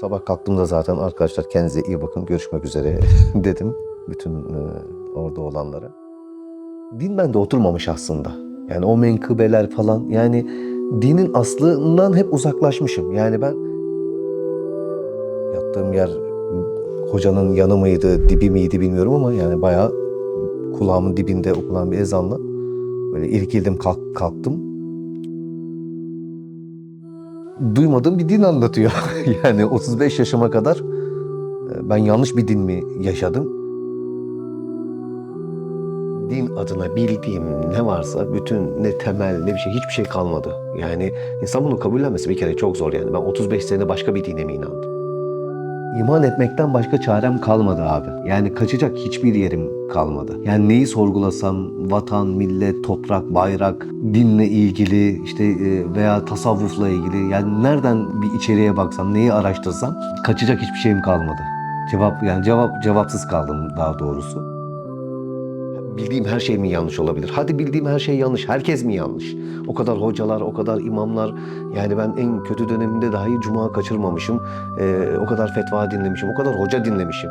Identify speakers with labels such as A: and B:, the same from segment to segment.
A: Sabah kalktığımda zaten arkadaşlar kendinize iyi bakın görüşmek üzere dedim bütün e, orada olanlara. Din bende oturmamış aslında. Yani o menkıbeler falan yani dinin aslından hep uzaklaşmışım. Yani ben yattığım yer hocanın yanı mıydı, dibi miydi bilmiyorum ama yani bayağı kulağımın dibinde okunan bir ezanla böyle irkildim kalk, kalktım. Duymadığım bir din anlatıyor. yani 35 yaşıma kadar e, ben yanlış bir din mi yaşadım? Din adına bildiğim ne varsa bütün ne temel ne bir şey hiçbir şey kalmadı. Yani insan bunu kabullenmesi bir kere çok zor yani. Ben 35 sene başka bir dine mi inandım? İman etmekten başka çarem kalmadı abi. Yani kaçacak hiçbir yerim kalmadı. Yani neyi sorgulasam vatan, millet, toprak, bayrak, dinle ilgili işte e, veya tasavvufla ilgili yani nereden bir içeriye baksam, neyi araştırsam kaçacak hiçbir şeyim kalmadı. Cevap yani cevap cevapsız kaldım daha doğrusu. Bildiğim her şey mi yanlış olabilir? Hadi bildiğim her şey yanlış. Herkes mi yanlış? O kadar hocalar, o kadar imamlar. Yani ben en kötü döneminde dahi cuma kaçırmamışım. Ee, o kadar fetva dinlemişim, o kadar hoca dinlemişim.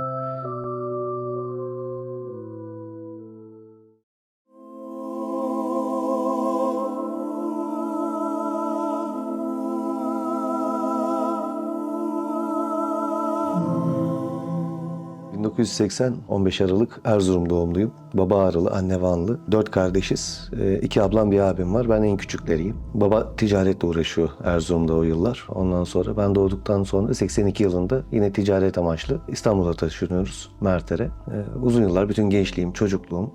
A: ...1980 15 Aralık Erzurum doğumluyum. Baba Ağrılı, anne Vanlı. Dört kardeşiz. Ee, iki ablam bir abim var. Ben en küçükleriyim. Baba ticaretle uğraşıyor Erzurum'da o yıllar. Ondan sonra ben doğduktan sonra 82 yılında yine ticaret amaçlı İstanbul'a taşınıyoruz Merter'e. Ee, uzun yıllar bütün gençliğim, çocukluğum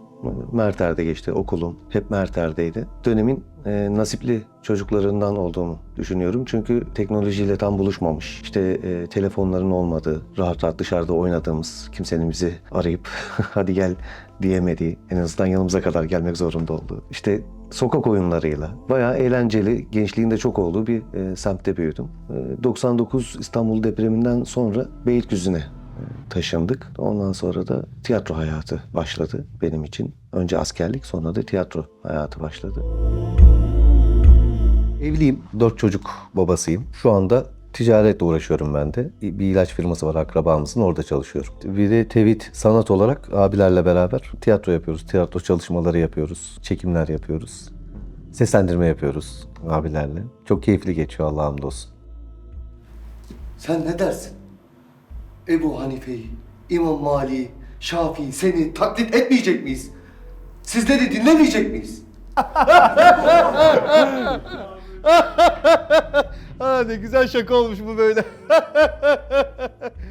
A: Merter'de geçti okulum. Hep Merter'deydi. Dönemin e, nasipli çocuklarından olduğumu düşünüyorum. Çünkü teknolojiyle tam buluşmamış. İşte e, telefonların olmadığı, rahat rahat dışarıda oynadığımız, kimsenin bizi arayıp hadi gel diyemediği, en azından yanımıza kadar gelmek zorunda olduğu. İşte sokak oyunlarıyla bayağı eğlenceli, gençliğinde çok olduğu bir e, semtte büyüdüm. E, 99 İstanbul depreminden sonra Beylikdüzü'ne taşındık. Ondan sonra da tiyatro hayatı başladı benim için. Önce askerlik sonra da tiyatro hayatı başladı. Evliyim, dört çocuk babasıyım. Şu anda ticaretle uğraşıyorum ben de. Bir ilaç firması var akrabamızın, orada çalışıyorum. Bir de tevhid sanat olarak abilerle beraber tiyatro yapıyoruz. Tiyatro çalışmaları yapıyoruz, çekimler yapıyoruz. Seslendirme yapıyoruz abilerle. Çok keyifli geçiyor Allah'a hamdolsun.
B: Sen ne dersin? Ebu Hanife'yi, İmam Mali'yi, Şafii'yi seni taklit etmeyecek miyiz? Sizleri dinlemeyecek miyiz?
C: ha ne güzel şaka olmuş bu böyle.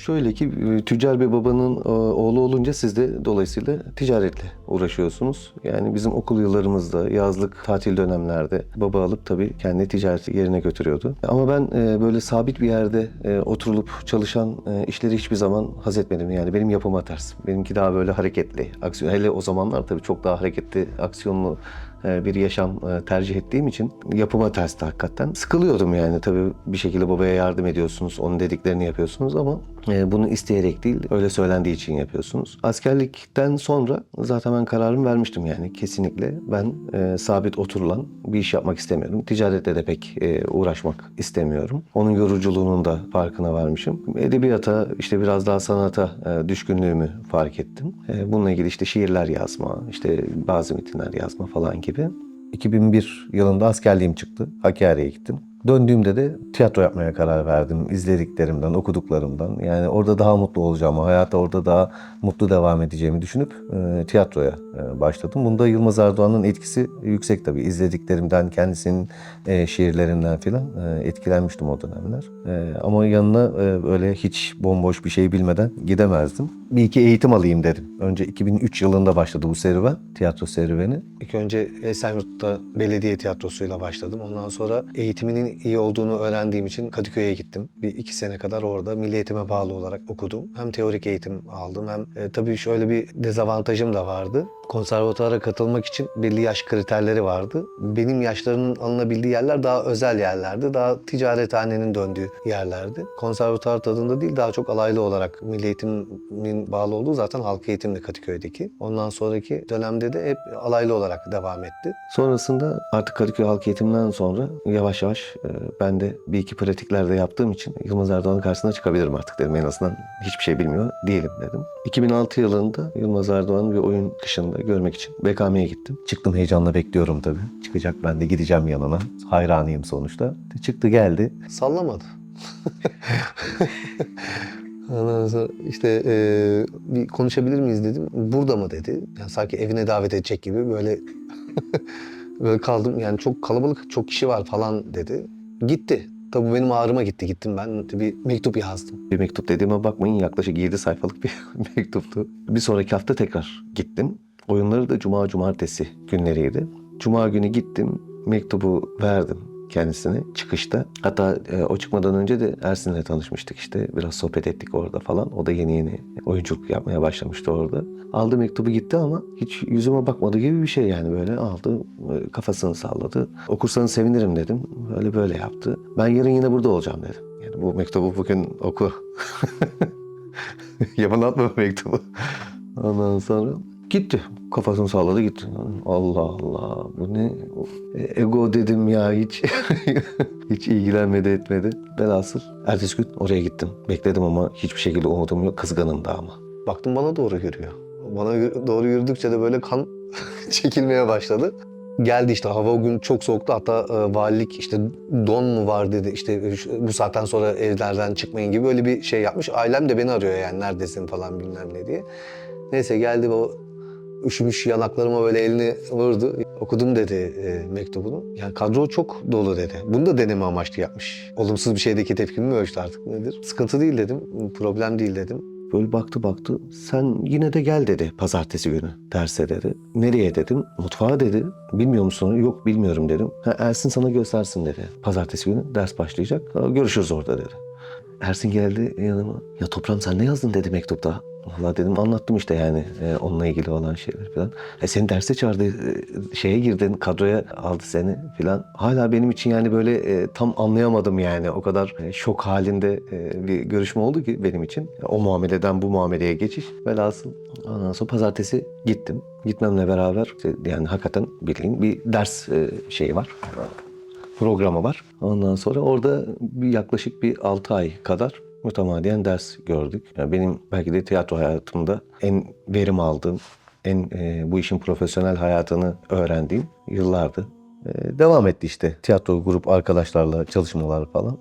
A: Şöyle ki e, tüccar bir babanın e, oğlu olunca siz de dolayısıyla ticaretle uğraşıyorsunuz. Yani bizim okul yıllarımızda yazlık tatil dönemlerde baba alıp tabii kendi ticareti yerine götürüyordu. Ama ben e, böyle sabit bir yerde oturulup çalışan işleri hiçbir zaman haz etmedim. Yani benim yapıma ters. Benimki daha böyle hareketli, aksiyon. Hele o zamanlar tabii çok daha hareketli, aksiyonlu bir yaşam tercih ettiğim için yapıma tersti hakikaten. Sıkılıyordum yani tabii bir şekilde babaya yardım ediyorsunuz, onun dediklerini yapıyorsunuz ama bunu isteyerek değil, öyle söylendiği için yapıyorsunuz. Askerlikten sonra zaten ben kararımı vermiştim yani kesinlikle ben e, sabit oturulan bir iş yapmak istemiyorum. Ticaretle de pek e, uğraşmak istemiyorum. Onun yoruculuğunun da farkına varmışım. Edebiyata, işte biraz daha sanata e, düşkünlüğümü fark ettim. E, bununla ilgili işte şiirler yazma, işte bazı metinler yazma falan gibi. 2001 yılında askerliğim çıktı. Hakkari'ye gittim. Döndüğümde de tiyatro yapmaya karar verdim. İzlediklerimden, okuduklarımdan. Yani orada daha mutlu olacağımı, hayata orada daha mutlu devam edeceğimi düşünüp e, tiyatroya e, başladım. Bunda Yılmaz Erdoğan'ın etkisi yüksek tabii. İzlediklerimden, kendisinin e, şiirlerinden filan etkilenmiştim o dönemler. Ama yanına e, öyle hiç bomboş bir şey bilmeden gidemezdim. Bir iki eğitim alayım dedim. Önce 2003 yılında başladı bu serüven, tiyatro serüveni. İlk önce Esenyurt'ta belediye tiyatrosuyla başladım. Ondan sonra eğitiminin iyi olduğunu öğrendiğim için Kadıköy'e gittim. Bir iki sene kadar orada milli eğitime bağlı olarak okudum. Hem teorik eğitim aldım hem e, tabii şöyle bir dezavantajım da vardı.
D: Konservatuara katılmak için belli yaş kriterleri vardı. Benim yaşlarının alınabildiği yerler daha özel yerlerdi. Daha ticarethanenin döndüğü yerlerdi. Konservatuar tadında değil daha çok alaylı olarak milli eğitimin bağlı olduğu zaten halk eğitimli Kadıköy'deki. Ondan sonraki dönemde de hep alaylı olarak devam etti.
A: Sonrasında artık Kadıköy Halk Eğitim'den sonra yavaş yavaş e, ben de bir iki pratikler de yaptığım için Yılmaz Erdoğan'ın karşısına çıkabilirim artık dedim. En azından hiçbir şey bilmiyor değilim dedim. 2006 yılında Yılmaz Erdoğan'ı bir oyun kışında görmek için BKM'ye gittim. Çıktım heyecanla bekliyorum tabii. Çıkacak ben de gideceğim yanına. Hayranıyım sonuçta. Çıktı geldi.
D: Sallamadı. Ondan sonra işte eee, bir konuşabilir miyiz dedim. Burada mı dedi. Yani sanki evine davet edecek gibi böyle böyle kaldım. Yani çok kalabalık, çok kişi var falan dedi. Gitti. Tabii benim ağrıma gitti. Gittim ben bir mektup yazdım.
A: Bir mektup dediğime bakmayın yaklaşık 7 sayfalık bir mektuptu. Bir sonraki hafta tekrar gittim. Oyunları da cuma cumartesi günleriydi. Cuma günü gittim, mektubu verdim kendisine çıkışta. Hatta e, o çıkmadan önce de Ersin'le tanışmıştık işte. Biraz sohbet ettik orada falan. O da yeni yeni oyunculuk yapmaya başlamıştı orada. Aldı mektubu gitti ama hiç yüzüme bakmadı gibi bir şey yani böyle aldı e, kafasını salladı. Okursanız sevinirim dedim. Böyle böyle yaptı. Ben yarın yine burada olacağım dedim. Yani bu mektubu bugün oku. Yaman atma bu mektubu. Ondan sonra gitti. Kafasını salladı gitti. Allah Allah bu ne? E, Ego dedim ya hiç. hiç ilgilenmedi etmedi. Velhasıl ertesi gün oraya gittim. Bekledim ama hiçbir şekilde umudum yok. Kızgınım da ama.
D: Baktım bana doğru yürüyor. Bana doğru yürüdükçe de böyle kan çekilmeye başladı. Geldi işte hava o gün çok soğuktu hatta e, valilik işte don mu var dedi işte şu- bu saatten sonra evlerden çıkmayın gibi böyle bir şey yapmış. Ailem de beni arıyor yani neredesin falan bilmem ne diye. Neyse geldi o üşümüş yanaklarıma böyle elini vurdu. Okudum dedi e, mektubunu. Yani kadro çok dolu dedi. Bunu da deneme amaçlı yapmış. Olumsuz bir şeydeki tepkimi mi ölçtü artık nedir? Sıkıntı değil dedim. Problem değil dedim.
A: Böyle baktı baktı. Sen yine de gel dedi pazartesi günü derse dedi. Nereye dedim. Mutfağa dedi. Bilmiyor musun? Yok bilmiyorum dedim. Ha, Ersin sana göstersin dedi. Pazartesi günü ders başlayacak. Ha, Görüşürüz orada dedi. Ersin geldi yanıma. Ya toprağım sen ne yazdın dedi mektupta. Vallahi dedim anlattım işte yani e, onunla ilgili olan şeyler falan. E, seni derse çağırdı, e, şeye girdin, kadroya aldı seni falan. Hala benim için yani böyle e, tam anlayamadım yani. O kadar e, şok halinde e, bir görüşme oldu ki benim için. O muameleden bu muameleye geçiş. Velhasıl ondan sonra pazartesi gittim. Gitmemle beraber işte yani hakikaten bildiğin bir ders e, şeyi var programı var. Ondan sonra orada yaklaşık bir 6 ay kadar mütemadiyen ders gördük. Yani benim belki de tiyatro hayatımda en verim aldığım, en e, bu işin profesyonel hayatını öğrendiğim yıllardı. E, devam etti işte tiyatro grup arkadaşlarla çalışmalar falan.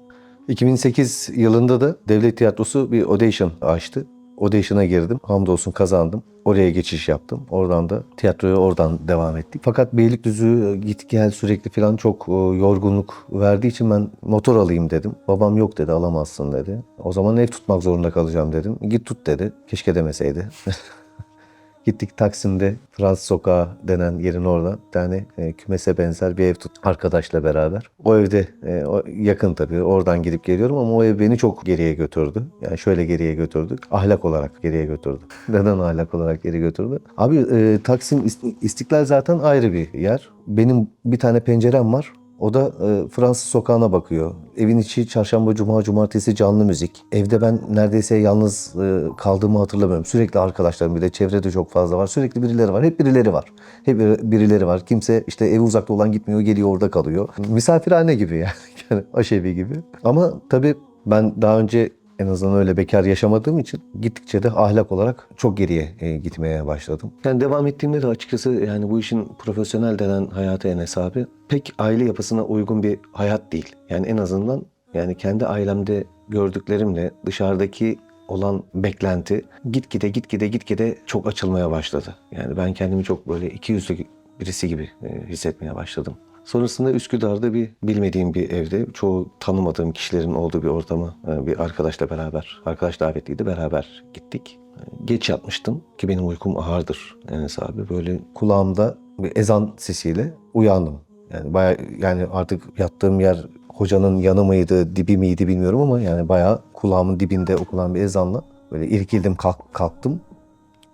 A: 2008 yılında da Devlet Tiyatrosu bir audition açtı. Audition'a girdim. Hamdolsun kazandım. Oraya geçiş yaptım. Oradan da tiyatroya oradan devam ettik. Fakat Beylikdüzü git gel sürekli falan çok e, yorgunluk verdiği için ben motor alayım dedim. Babam yok dedi alamazsın dedi. O zaman ev tutmak zorunda kalacağım dedim. Git tut dedi. Keşke demeseydi. Gittik Taksim'de Fransız Sokağı denen yerin orada bir tane e, kümese benzer bir ev tut arkadaşla beraber. O evde e, o, yakın tabii oradan gidip geliyorum ama o ev beni çok geriye götürdü. Yani şöyle geriye götürdü. Ahlak olarak geriye götürdü. Neden ahlak olarak geri götürdü? Abi e, Taksim İst- İstiklal zaten ayrı bir yer. Benim bir tane pencerem var. O da e, Fransız sokağına bakıyor. Evin içi çarşamba, cuma, cumartesi canlı müzik. Evde ben neredeyse yalnız e, kaldığımı hatırlamıyorum. Sürekli arkadaşlarım bir de çevrede çok fazla var. Sürekli birileri var. Hep birileri var. Hep biri- birileri var. Kimse işte evi uzakta olan gitmiyor, geliyor orada kalıyor. Misafirhane gibi yani. yani aşevi gibi. Ama tabii ben daha önce en azından öyle bekar yaşamadığım için gittikçe de ahlak olarak çok geriye e, gitmeye başladım. Yani devam ettiğimde de açıkçası yani bu işin profesyonel denen hayatı en hesabı pek aile yapısına uygun bir hayat değil. Yani en azından yani kendi ailemde gördüklerimle dışarıdaki olan beklenti gitgide gitgide gitgide çok açılmaya başladı. Yani ben kendimi çok böyle iki yüzlü birisi gibi e, hissetmeye başladım. Sonrasında Üsküdar'da bir bilmediğim bir evde çoğu tanımadığım kişilerin olduğu bir ortama e, bir arkadaşla beraber, arkadaş davetliydi beraber gittik. E, Geç yatmıştım ki benim uykum ağırdır Enes abi. Böyle kulağımda bir ezan sesiyle uyandım. Yani bayağı yani artık yattığım yer hocanın yanı mıydı, dibi miydi bilmiyorum ama yani bayağı kulağımın dibinde okunan bir ezanla böyle irkildim kalk, kalktım.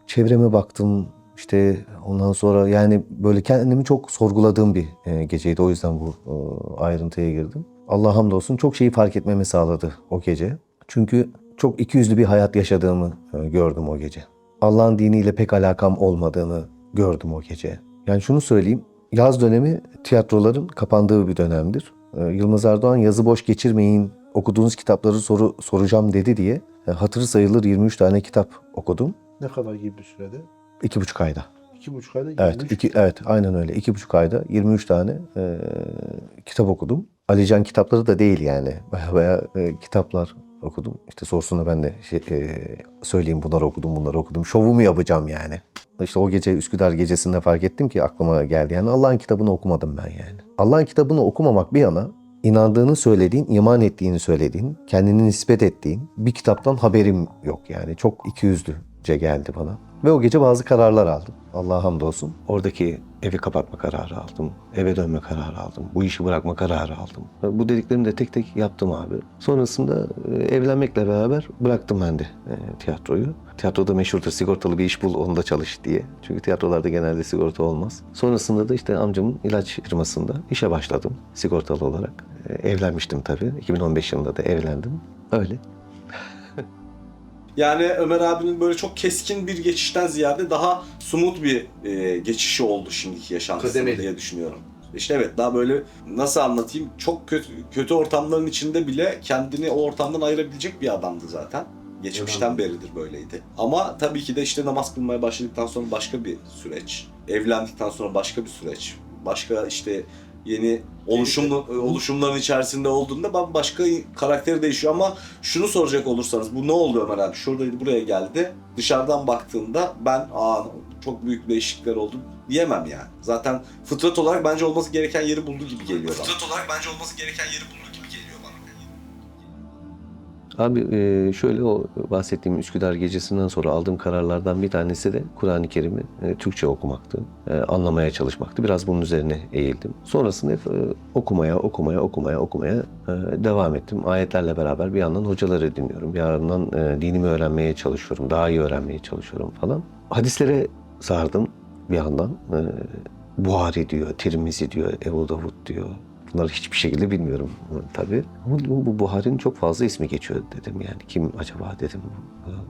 A: Çevreme baktım. İşte ondan sonra yani böyle kendimi çok sorguladığım bir e, geceydi. O yüzden bu e, ayrıntıya girdim. Allah hamdolsun çok şeyi fark etmemi sağladı o gece. Çünkü çok ikiyüzlü bir hayat yaşadığımı e, gördüm o gece. Allah'ın diniyle pek alakam olmadığını gördüm o gece. Yani şunu söyleyeyim. Yaz dönemi tiyatroların kapandığı bir dönemdir. Yılmaz Erdoğan yazı boş geçirmeyin, okuduğunuz kitapları soru soracağım dedi diye hatırı sayılır 23 tane kitap okudum.
C: Ne kadar gibi bir sürede?
A: İki buçuk ayda.
C: İki buçuk ayda
A: Evet,
C: 23
A: iki, evet aynen öyle. İki buçuk ayda 23 tane e, kitap okudum. Alican kitapları da değil yani. Baya baya e, kitaplar okudum. İşte sorusuna ben de şey, e, söyleyeyim bunları okudum, bunları okudum. Şovumu yapacağım yani. İşte o gece Üsküdar gecesinde fark ettim ki aklıma geldi. Yani Allah'ın kitabını okumadım ben yani. Allah'ın kitabını okumamak bir yana inandığını söylediğin, iman ettiğini söylediğin, kendini nispet ettiğin bir kitaptan haberim yok yani. Çok ikiyüzlüce geldi bana. Ve o gece bazı kararlar aldım. Allah'a hamdolsun. Oradaki evi kapatma kararı aldım. Eve dönme kararı aldım. Bu işi bırakma kararı aldım. Bu dediklerimi de tek tek yaptım abi. Sonrasında e, evlenmekle beraber bıraktım ben de e, tiyatroyu. Tiyatroda meşhurdur sigortalı bir iş bul onda çalış diye. Çünkü tiyatrolarda genelde sigorta olmaz. Sonrasında da işte amcamın ilaç firmasında işe başladım sigortalı olarak. E, Evlenmiştim tabii. 2015 yılında da evlendim. Öyle.
E: Yani Ömer abinin böyle çok keskin bir geçişten ziyade daha smooth bir e, geçişi oldu şimdiki yaşantısında
B: Kademeli.
E: diye düşünüyorum. İşte evet daha böyle nasıl anlatayım çok kötü kötü ortamların içinde bile kendini o ortamdan ayırabilecek bir adamdı zaten. Geçmişten beridir böyleydi. Ama tabii ki de işte namaz kılmaya başladıktan sonra başka bir süreç. Evlendikten sonra başka bir süreç. Başka işte yeni oluşumlu, oluşumların içerisinde olduğunda bambaşka karakteri değişiyor ama şunu soracak olursanız bu ne oldu Ömer abi? Şuradaydı buraya geldi. Dışarıdan baktığımda ben aa çok büyük değişiklikler oldu diyemem yani. Zaten fıtrat olarak bence olması gereken yeri buldu gibi geliyor. Fıtrat olarak bence olması gereken yeri buldu.
A: Abi e, şöyle o bahsettiğim Üsküdar gecesinden sonra aldığım kararlardan bir tanesi de Kur'an-ı Kerim'i e, Türkçe okumaktı. E, anlamaya çalışmaktı. Biraz bunun üzerine eğildim. Sonrasında hep, okumaya, okumaya, okumaya, okumaya devam ettim. Ayetlerle beraber bir yandan hocaları dinliyorum. Bir yandan dinimi öğrenmeye çalışıyorum. Daha iyi öğrenmeye çalışıyorum falan. Hadislere sardım bir yandan. Buhari diyor, Tirmizi diyor, Ebu Davud diyor. Bunları hiçbir şekilde bilmiyorum tabii. Ama bu, bu Buhari'nin çok fazla ismi geçiyor dedim yani. Kim acaba dedim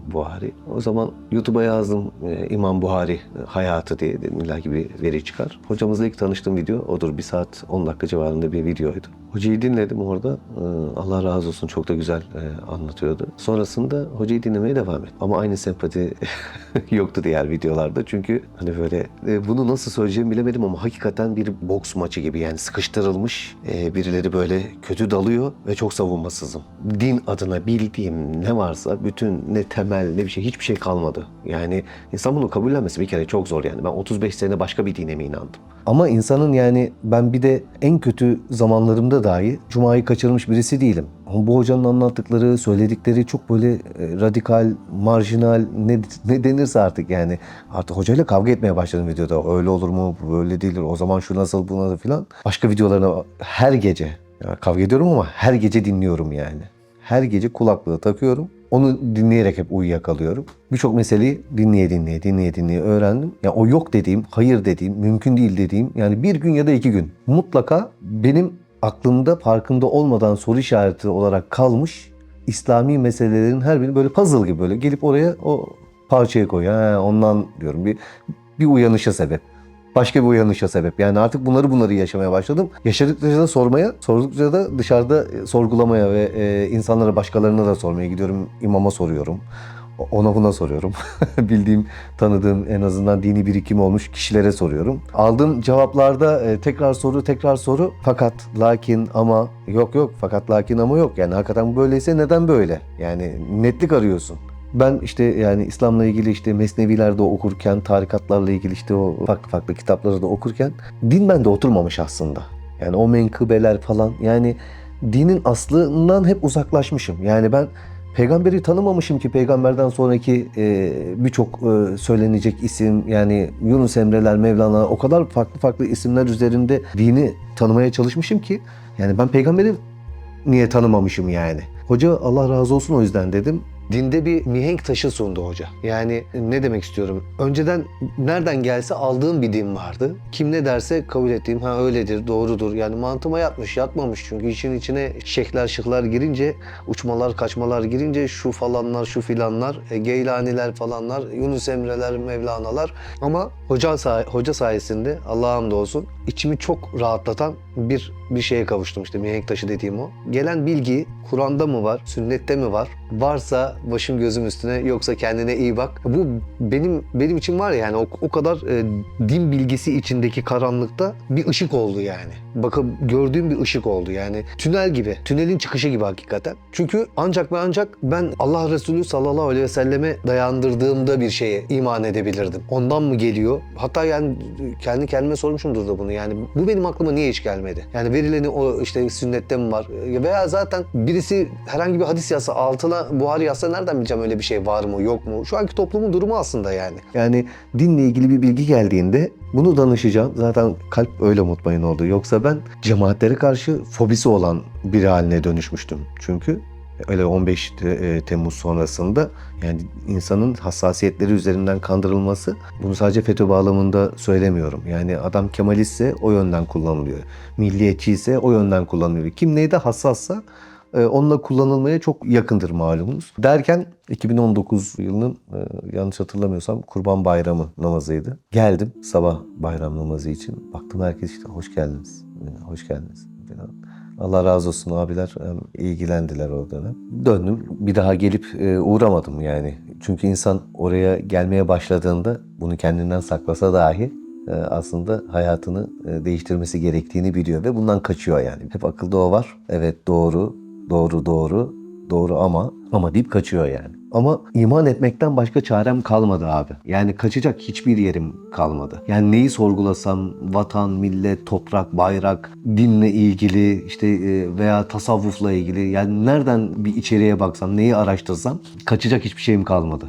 A: bu Buhari. O zaman YouTube'a yazdım e, İmam Buhari e, hayatı diye dedim illa ki bir veri çıkar. Hocamızla ilk tanıştığım video odur. Bir saat 10 dakika civarında bir videoydu. Hocayı dinledim orada. E, Allah razı olsun çok da güzel e, anlatıyordu. Sonrasında hocayı dinlemeye devam ettim. Ama aynı sempati yoktu diğer videolarda. Çünkü hani böyle e, bunu nasıl söyleyeceğimi bilemedim ama hakikaten bir boks maçı gibi yani sıkıştırılmış e, birileri böyle kötü dalıyor ve çok savunmasızım. Din adına bildiğim ne varsa bütün ne temel ne bir şey hiçbir şey kalmadı. Yani insan bunu kabullenmesi bir kere çok zor yani. Ben 35 sene başka bir dine mi inandım? Ama insanın yani ben bir de en kötü zamanlarımda dahi Cuma'yı kaçırmış birisi değilim. Ama bu hocanın anlattıkları, söyledikleri çok böyle e, radikal, marjinal ne, ne denirse artık yani. Artık hocayla kavga etmeye başladım videoda. Öyle olur mu, böyle değildir, o zaman şu nasıl, bu nasıl filan. Başka videolarına her gece, ya kavga ediyorum ama her gece dinliyorum yani. Her gece kulaklığı takıyorum. Onu dinleyerek hep uyuyakalıyorum. Birçok meseleyi dinleye dinleye, dinleye dinleye öğrendim. Ya o yok dediğim, hayır dediğim, mümkün değil dediğim yani bir gün ya da iki gün mutlaka benim aklımda farkında olmadan soru işareti olarak kalmış İslami meselelerin her birini böyle puzzle gibi böyle gelip oraya o parçayı koyuyor. Ha, ondan diyorum bir bir uyanışa sebep. Başka bir uyanışa sebep. Yani artık bunları bunları yaşamaya başladım. Yaşadıkça da sormaya, sordukça da dışarıda e, sorgulamaya ve e, insanlara başkalarına da sormaya gidiyorum. İmama soruyorum. Ona buna soruyorum. Bildiğim, tanıdığım en azından dini birikim olmuş kişilere soruyorum. Aldığım cevaplarda e, tekrar soru, tekrar soru. Fakat, lakin, ama yok yok. Fakat, lakin, ama yok. Yani hakikaten böyleyse neden böyle? Yani netlik arıyorsun. Ben işte yani İslam'la ilgili işte mesnevilerde okurken, tarikatlarla ilgili işte o farklı farklı kitapları da okurken din bende oturmamış aslında. Yani o menkıbeler falan yani dinin aslından hep uzaklaşmışım. Yani ben peygamberi tanımamışım ki peygamberden sonraki e, birçok e, söylenecek isim yani Yunus Emre'ler, Mevlana o kadar farklı farklı isimler üzerinde dini tanımaya çalışmışım ki yani ben peygamberi niye tanımamışım yani? Hoca Allah razı olsun o yüzden dedim.
D: Dinde bir mihenk taşı sundu hoca. Yani ne demek istiyorum? Önceden nereden gelse aldığım bir din vardı. Kim ne derse kabul ettiğim ha öyledir, doğrudur. Yani mantığıma yatmış, yatmamış çünkü işin içine şeyhler şıklar girince, uçmalar kaçmalar girince şu falanlar, şu filanlar, e, Geylaniler falanlar, Yunus Emre'ler, Mevlana'lar. Ama hoca, say- hoca sayesinde Allah'a hamdolsun içimi çok rahatlatan bir bir şeye kavuştum işte mihenk taşı dediğim o. Gelen bilgi Kur'an'da mı var, sünnette mi var? Varsa başım gözüm üstüne yoksa kendine iyi bak. Bu benim benim için var ya yani o, o kadar e, din bilgisi içindeki karanlıkta bir ışık oldu yani. Bakın gördüğüm bir ışık oldu yani. Tünel gibi, tünelin çıkışı gibi hakikaten. Çünkü ancak ve ancak ben Allah Resulü sallallahu aleyhi ve selleme dayandırdığımda bir şeye iman edebilirdim. Ondan mı geliyor? Hatta yani kendi kendime sormuşumdur da bunu yani. Bu benim aklıma niye hiç gelmedi? Yani verileni o işte sünnette mi var? Veya zaten birisi herhangi bir hadis yazsa altına Buhari yazsa nereden bileceğim öyle bir şey var mı yok mu? Şu anki toplumun durumu aslında yani.
A: Yani dinle ilgili bir bilgi geldiğinde bunu danışacağım. Zaten kalp öyle mutmain oldu. Yoksa ben cemaatlere karşı fobisi olan biri haline dönüşmüştüm. Çünkü öyle 15 te- e, Temmuz sonrasında yani insanın hassasiyetleri üzerinden kandırılması bunu sadece FETÖ bağlamında söylemiyorum. Yani adam Kemalistse o yönden kullanılıyor. Milliyetçi ise o yönden kullanılıyor. Kim neyde hassassa e, onunla kullanılmaya çok yakındır malumunuz. Derken 2019 yılının e, yanlış hatırlamıyorsam Kurban Bayramı namazıydı. Geldim sabah bayram namazı için. Baktım herkes işte hoş geldiniz, hoş geldiniz. Allah razı olsun abiler ilgilendiler o dönem. Döndüm bir daha gelip e, uğramadım yani. Çünkü insan oraya gelmeye başladığında bunu kendinden saklasa dahi e, aslında hayatını e, değiştirmesi gerektiğini biliyor ve bundan kaçıyor yani. Hep akılda o var. Evet doğru, doğru doğru, doğru ama ama deyip kaçıyor yani. Ama iman etmekten başka çarem kalmadı abi. Yani kaçacak hiçbir yerim kalmadı. Yani neyi sorgulasam vatan, millet, toprak, bayrak, dinle ilgili işte e, veya tasavvufla ilgili yani nereden bir içeriye baksam, neyi araştırsam kaçacak hiçbir şeyim kalmadı.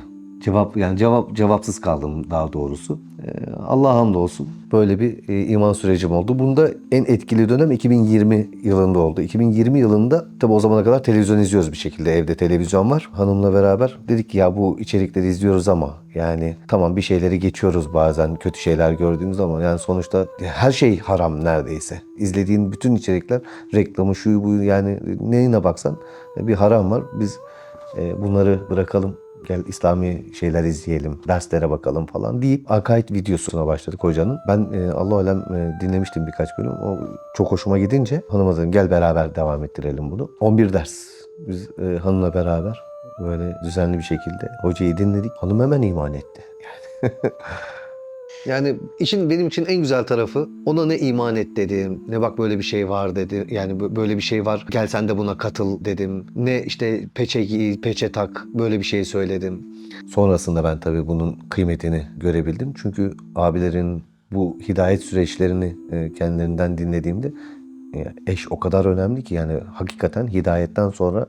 A: Cevap yani cevap cevapsız kaldım daha doğrusu. Ee, Allah'a hamdolsun böyle bir e, iman sürecim oldu. Bunda en etkili dönem 2020 yılında oldu. 2020 yılında tabi o zamana kadar televizyon izliyoruz bir şekilde. Evde televizyon var. Hanımla beraber dedik ki ya bu içerikleri izliyoruz ama yani tamam bir şeyleri geçiyoruz bazen kötü şeyler gördüğümüz zaman yani sonuçta her şey haram neredeyse. İzlediğin bütün içerikler reklamı şu bu yani neyine baksan bir haram var. Biz e, bunları bırakalım gel İslami şeyler izleyelim, derslere bakalım falan deyip akaid videosuna başladık hocanın. Ben e, Allah alem e, dinlemiştim birkaç bölüm. O çok hoşuma gidince hanıma dedim gel beraber devam ettirelim bunu. 11 ders biz e, hanımla beraber böyle düzenli bir şekilde hocayı dinledik. Hanım hemen iman etti.
D: Yani işin benim için en güzel tarafı ona ne iman et dedim, ne bak böyle bir şey var dedi. Yani bö- böyle bir şey var gel sen de buna katıl dedim. Ne işte peçe giy, peçe tak böyle bir şey söyledim.
A: Sonrasında ben tabii bunun kıymetini görebildim. Çünkü abilerin bu hidayet süreçlerini e, kendilerinden dinlediğimde e, eş o kadar önemli ki yani hakikaten hidayetten sonra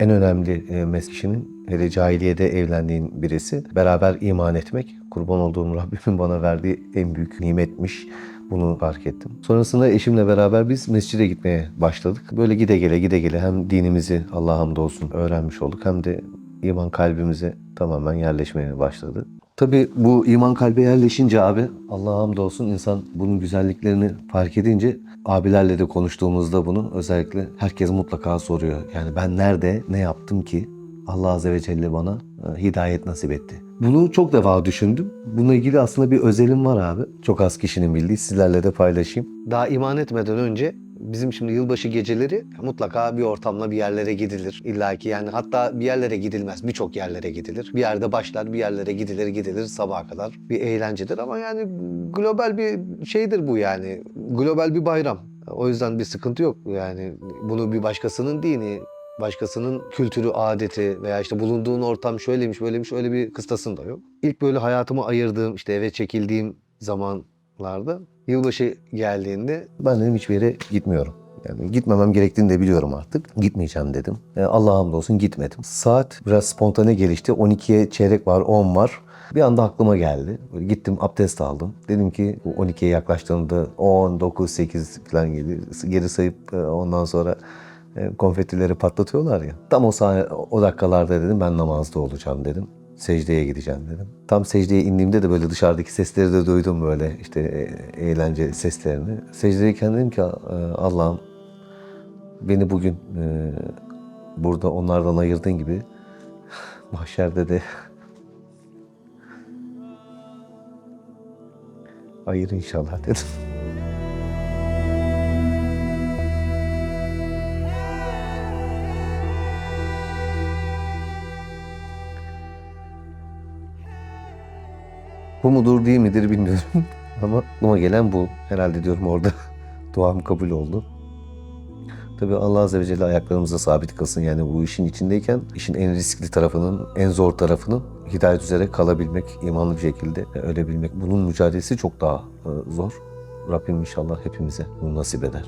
A: en önemli e, meslekinin hele cahiliyede evlendiğin birisi beraber iman etmek kurban olduğum Rabbimin bana verdiği en büyük nimetmiş. Bunu fark ettim. Sonrasında eşimle beraber biz mescide gitmeye başladık. Böyle gide gele gide gele hem dinimizi Allah'a hamdolsun öğrenmiş olduk hem de iman kalbimize tamamen yerleşmeye başladı. Tabii bu iman kalbe yerleşince abi Allah'a hamdolsun insan bunun güzelliklerini fark edince abilerle de konuştuğumuzda bunu özellikle herkes mutlaka soruyor. Yani ben nerede ne yaptım ki Allah Azze ve Celle bana e, hidayet nasip etti. Bunu çok defa düşündüm. Bununla ilgili aslında bir özelim var abi. Çok az kişinin bildiği sizlerle de paylaşayım.
D: Daha iman etmeden önce bizim şimdi yılbaşı geceleri mutlaka bir ortamla bir yerlere gidilir. İlla ki yani hatta bir yerlere gidilmez. Birçok yerlere gidilir. Bir yerde başlar bir yerlere gidilir gidilir sabaha kadar bir eğlencedir ama yani global bir şeydir bu yani. Global bir bayram. O yüzden bir sıkıntı yok. Yani bunu bir başkasının dini, başkasının kültürü, adeti veya işte bulunduğun ortam şöyleymiş, böyleymiş öyle bir kıstasın da yok. İlk böyle hayatımı ayırdığım, işte eve çekildiğim zamanlarda yılbaşı geldiğinde
A: Ben dedim hiçbir yere gitmiyorum. Yani gitmemem gerektiğini de biliyorum artık. Gitmeyeceğim dedim. E, Allah'a hamdolsun gitmedim. Saat biraz spontane gelişti. 12'ye çeyrek var, 10 var. Bir anda aklıma geldi. Böyle gittim abdest aldım. Dedim ki bu 12'ye yaklaştığında 10, 9, 8 falan geri, geri sayıp e, ondan sonra e, konfetileri patlatıyorlar ya. Tam o sahne, o dakikalarda dedim ben namazda olacağım dedim. Secdeye gideceğim dedim. Tam secdeye indiğimde de böyle dışarıdaki sesleri de duydum böyle işte e, eğlence seslerini. Secdeyken dedim ki "E, Allah'ım beni bugün e, burada onlardan ayırdığın gibi mahşerde de ayır inşallah dedim. Bu mudur değil midir bilmiyorum. Ama aklıma gelen bu. Herhalde diyorum orada duam kabul oldu. Tabii Allah Azze ve Celle ayaklarımıza sabit kılsın. Yani bu işin içindeyken işin en riskli tarafının, en zor tarafının hidayet üzere kalabilmek, imanlı bir şekilde ölebilmek. Bunun mücadelesi çok daha e, zor. Rabbim inşallah hepimize bunu nasip eder.